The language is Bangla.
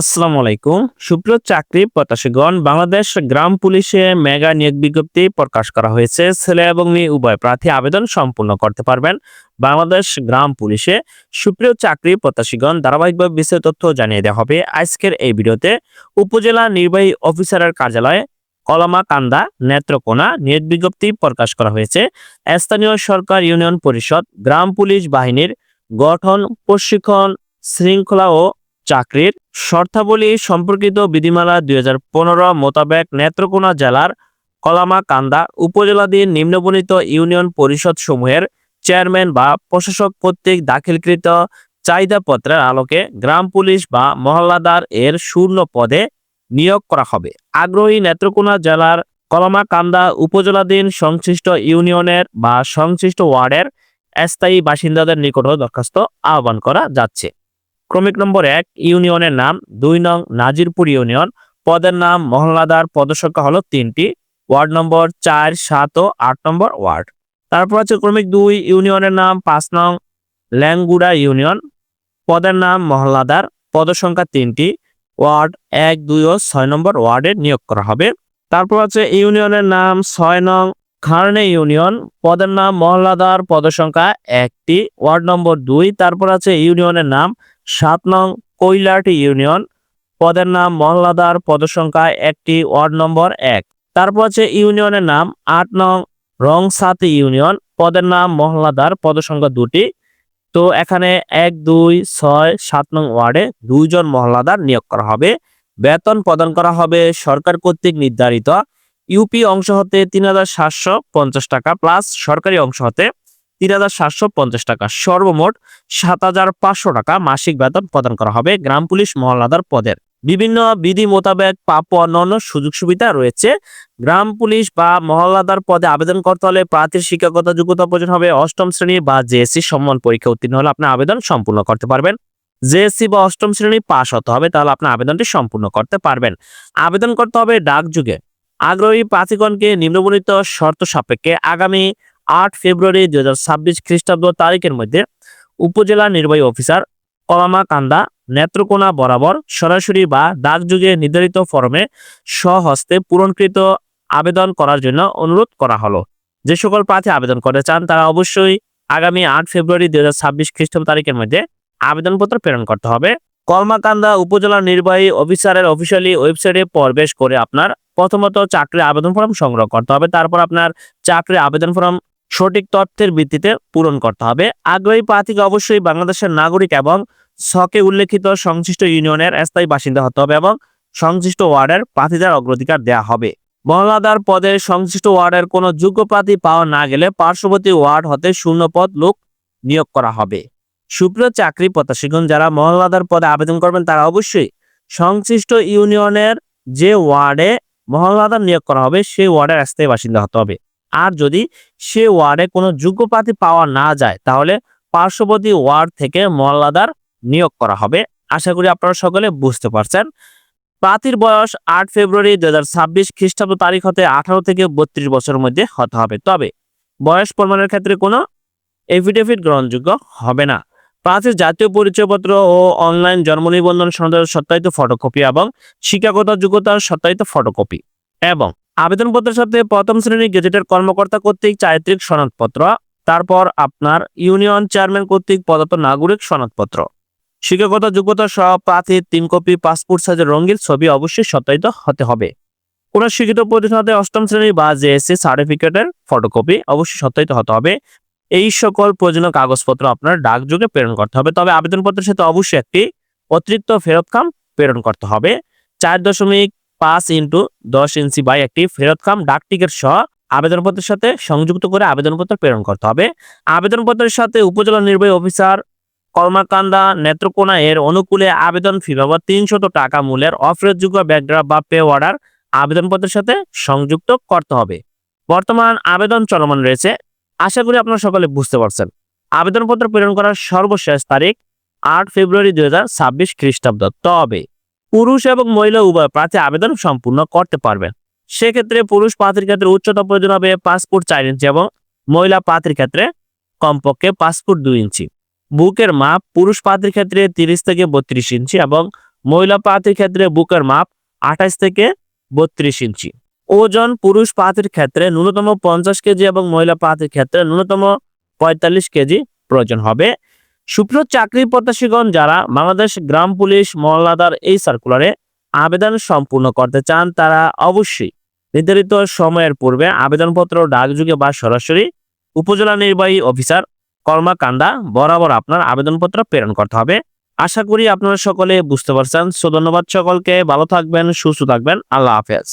আসসালামু আলাইকুম। সুপ্রিয় চাকরি প্রত্যাশীগণ, বাংলাদেশ গ্রাম পুলিশে মেগা নিয়োগ বিজ্ঞপ্তি প্রকাশ করা হয়েছে। ছেলে এবং মেয়ে উভয় প্রার্থী আবেদন সম্পূর্ণ করতে পারবেন বাংলাদেশ গ্রাম পুলিশে। সুপ্রিয় চাকরি প্রত্যাশীগণ, ধারাবাহিকভাবে বিস্তারিত তথ্য জানিয়ে দেওয়া হবে আজকের এই ভিডিওতে। উপজেলা নির্বাহী অফিসারের কার্যালয়ে কলামা কান্দা নেত্রকোনা, নিয়োগ বিজ্ঞপ্তি প্রকাশ করা হয়েছে। স্থানীয় সরকার ইউনিয়ন পরিষদ, গ্রাম পুলিশ বাহিনীর গঠন, প্রশিক্ষণ, শৃঙ্খলা ও চাকরির শর্তাবলী সম্পর্কিত বিধিমালা দুই হাজার পনেরো মোতাবেক নেত্রকোনা জেলার কলামাকান্দা উপজেলাধীন নিম্নবর্ণিত ইউনিয়ন পরিষদ সমূহের চেয়ারম্যান বা প্রশাসক কর্তৃক দাখিলকৃত চাহিদাপত্রের আলোকে গ্রাম পুলিশ বা মহল্লাদার এর শূন্য পদে নিয়োগ করা হবে। আগ্রহী নেত্রকোনা জেলার কলামাকান্দা উপজেলাধীন সংশ্লিষ্ট ইউনিয়নের বা সংশ্লিষ্ট ওয়ার্ডের স্থায়ী বাসিন্দাদের নিকটও দরখাস্ত আহ্বান করা যাচ্ছে। ক্রমিক নম্বর এক, ইউনিয়নের নাম, দুই নং নাজিরপুর ইউনিয়ন। পদের নাম মহল্লাদার পদসংখ্যা হলো তিনটি, ওয়ার্ড নম্বর চার, সাত ও আট নম্বর ওয়ার্ড। তারপর আছে ক্রমিক দুই, ইউনিয়নের নাম, পাঁচ নং ল্যাংগুড়া ইউনিয়ন। পদের নাম মহল্লাদার, পদসংখ্যা তিনটি, ওয়ার্ড এক, দুই ও ছয় নম্বর ওয়ার্ডে নিয়োগ করা হবে। তারপর আছে ইউনিয়নের নাম, ছয় নং খারনে ইউনিয়ন। পদের নাম মহল্লাদার পদসংখ্যা একটি, ওয়ার্ড নম্বর দুই। তারপর আছে ইউনিয়নের নাম সাত নং কৈলাটি ইউনিয়ন। পদের নাম মহল্লাদার পদসংখ্যা একটি, ওয়ার্ড নম্বর এক। তারপর আছে ইউনিয়নের নাম আট নং রংসাতি ইউনিয়ন। পদের নাম মহল্লাদার, পদসংখ্যা দুটি। তো এখানে এক, দুই, ছয়, সাত নং ওয়ার্ডে দুইজন মহল্লাদার নিয়োগ করা হবে। বেতন প্রদান করা হবে সরকার কর্তৃক নির্ধারিত। ইউপি অংশ হতে তিন হাজার সাতশো পঞ্চাশ টাকা প্লাস সরকারি অংশ হতে তিন হাজার সাতশো পঞ্চাশ টাকা। সর্বমোট সাত হাজার পাঁচশো টাকা মাসিক বেতন প্রদান করা হবে গ্রাম পুলিশ মহল্লাদার পদের। বিভিন্ন বিধি মোতাবেক প্রাপ্য অন্যান্য সুযোগ সুবিধা রয়েছে। গ্রাম পুলিশ বা মহল্লাদার পদে আবেদন করতে হলে প্রার্থীর শিক্ষাগত যোগ্যতা প্রয়োজন হবে। অষ্টম শ্রেণি বা জেএসসি সম্মান পরীক্ষা উত্তীর্ণ হলে আপনি আবেদন সম্পূর্ণ করতে পারবেন। জেএসসি বা অষ্টম শ্রেণি পাশ হতে হবে, তাহলে আপনি আবেদনটি সম্পূর্ণ করতে পারবেন। আবেদন করতে হবে ডাক যুগে আগ্রহী প্রার্থীগণকে নিম্নবর্ণিত শর্ত সাপেক্ষে আগামী আট ফেব্রুয়ারি দুই হাজার ছাব্বিশ খ্রিস্টাব্দ তারিখের মধ্যে উপজেলা নির্বাহী অফিসার কলামাকান্দা নেত্রকোনা বরাবর সরাসরি বা ডাকযুগে নির্ধারিত ফর্মে স্বহস্তে পূরণকৃত আবেদন করার জন্য অনুরোধ করা হলো। যে সকল প্রার্থী আবেদন করতে চান, তারা অবশ্যই আগামী আট ফেব্রুয়ারি দুই হাজার ছাব্বিশ খ্রিস্টাব্দ তারিখের মধ্যে আবেদনপত্র প্রেরণ করতে হবে। কলমাকান্দা উপজেলা নির্বাহী অফিসারের অফিসিয়ালি ওয়েবসাইটে প্রবেশ করে আপনার প্রথমত চাকরির আবেদন ফর্ম সংগ্রহ করতে হবে। তারপর আপনার চাকরির আবেদন ফর্ম সঠিক তথ্যের ভিত্তিতে পূরণ করতে হবে। আগ্রহী প্রার্থীকে অবশ্যই বাংলাদেশের নাগরিক এবং ছকে উল্লেখিত সংশ্লিষ্ট ইউনিয়নের স্থায়ী বাসিন্দা হতে হবে এবং সংশ্লিষ্ট ওয়ার্ডের প্রার্থীদের অগ্রাধিকার দেওয়া হবে। মহলাদার পদে সংশ্লিষ্ট ওয়ার্ডের কোনো যোগ্য প্রার্থী পাওয়া না গেলে পার্শ্ববর্তী ওয়ার্ড হতে শূন্য পদ লোক নিয়োগ করা হবে। সুপ্রিয় চাকরি প্রত্যাশীগণ, যারা মহল্লাদার পদে আবেদন করবেন, তারা অবশ্যই সংশ্লিষ্ট ইউনিয়নের যে ওয়ার্ডে মহল্লাদার নিয়োগ করা হবে, সেই ওয়ার্ডের স্থায়ী বাসিন্দা হতে হবে। আর যদি সে ওয়ার্ডে কোনো যোগ্য প্রার্থী পাওয়া না যায়, তাহলে পার্শ্ববর্তী ওয়ার্ড থেকে মহল্লাদার নিয়োগ করা হবে। আশা করি আপনারা সকলে বুঝতে পারছেন। প্রার্থীর বয়স আট ফেব্রুয়ারি দু হাজার ছাব্বিশ খ্রিস্টাব্দ তারিখ হতে আঠারো থেকে বত্রিশ বছরের মধ্যে হতে হবে। তবে বয়স প্রমাণের ক্ষেত্রে কোনো এফিডেভিট গ্রহণযোগ্য হবে না। প্রার্থীর জাতীয় পরিচয়পত্র ও অনলাইন জন্ম নিবন্ধন সত্যায়িত ফটোকপি এবং শিক্ষাগত যোগ্যতার সত্যায়িত ফটোকপি এবং আবেদনপত্রের সাথে প্রথম শ্রেণির গেজেটের কর্মকর্তা কর্তৃক চারিত্রিক সনদপত্র, তারপর আপনার ইউনিয়ন চেয়ারম্যান কর্তৃক প্রদত্ত নাগরিক সনদপত্র। শিক্ষাগত যোগ্যতা সহ প্রার্থীর তিন কপি, পাসপোর্ট সাইজের রঙিন ছবি অবশ্যই সত্যায়িত হতে হবে। কোন শিক্ষিত প্রতিষ্ঠানে অষ্টম শ্রেণি বা জেএসসি সার্টিফিকেটের ফটোকপি অবশ্যই সত্যায়িত হতে হবে। এই সকল প্রয়োজনীয় কাগজপত্র আপনার ডাকযোগে প্রেরণ করতে হবে, তবে আবেদনপত্রের সাথে অবশ্যই একটি অতিরিক্ত ফেরত খাম প্রেরণ করতে হবে। চার দশমিক পাঁচ ইন্টু দশ ইঞ্চি বাই একটি ফেরত খাম ডাক টিকিট সহ আবেদনপত্রের সাথে সংযুক্ত করে আবেদনপত্র প্রেরণ করতে হবে। আবেদনপত্রের সাথে উপজেলা নির্বাহী অফিসার কর্মাকান্দা নেত্রকোনা এর অনুকূলে আবেদন ফি বাবদ তিনশত টাকা মূল্যের অফেরতযোগ্য ব্যাকড্রপ বা পে অর্ডার আবেদনপত্রের সাথে সংযুক্ত করতে হবে। বর্তমান আবেদন চলমান রয়েছে। আশা করি আপনারা সকলে বুঝতে পারছেন। আবেদনপত্র প্রেরণ করার সর্বশেষ তারিখ আট ফেব্রুয়ারি দুই হাজার ছাব্বিশ খ্রিস্টাব্দ। তবে পুরুষ এবং মহিলা উভয় প্রার্থী আবেদন সম্পূর্ণ করতে পারবেন। সেক্ষেত্রে পুরুষ প্রার্থীর ক্ষেত্রে উচ্চতা প্রয়োজন হবে পাসপোর্ট চার ইঞ্চি এবং মহিলা প্রার্থীর ক্ষেত্রে কমপক্ষে পাসপোর্ট দুই ইঞ্চি। বুকের মাপ পুরুষ প্রার্থীর ক্ষেত্রে তিরিশ থেকে বত্রিশ ইঞ্চি এবং মহিলা প্রার্থীর ক্ষেত্রে বুকের মাপ আঠাশ থেকে বত্রিশ ইঞ্চি। ওজন পুরুষ প্রার্থীর ক্ষেত্রে ন্যূনতম পঞ্চাশ কেজি এবং মহিলা প্রার্থীর ক্ষেত্রে ন্যূনতম পঁয়তাল্লিশ কেজি প্রয়োজন হবে। সুপ্রিয় চাকরি প্রত্যাশীগণ, যারা বাংলাদেশ গ্রাম পুলিশ মহল্লাদার এই সার্কুলারে আবেদন সম্পূর্ণ করতে চান, তারা অবশ্যই নির্ধারিত সময়ের পূর্বে আবেদনপত্র ডাকযোগে বা সরাসরি উপজেলা নির্বাহী অফিসার কর্মাকান্দা বরাবর আপনার আবেদনপত্র প্রেরণ করতে হবে। আশা করি আপনারা সকলে বুঝতে পারছেন। সো, ধন্যবাদ সকলকে। ভালো থাকবেন, সুস্থ থাকবেন। আল্লাহ হাফেজ।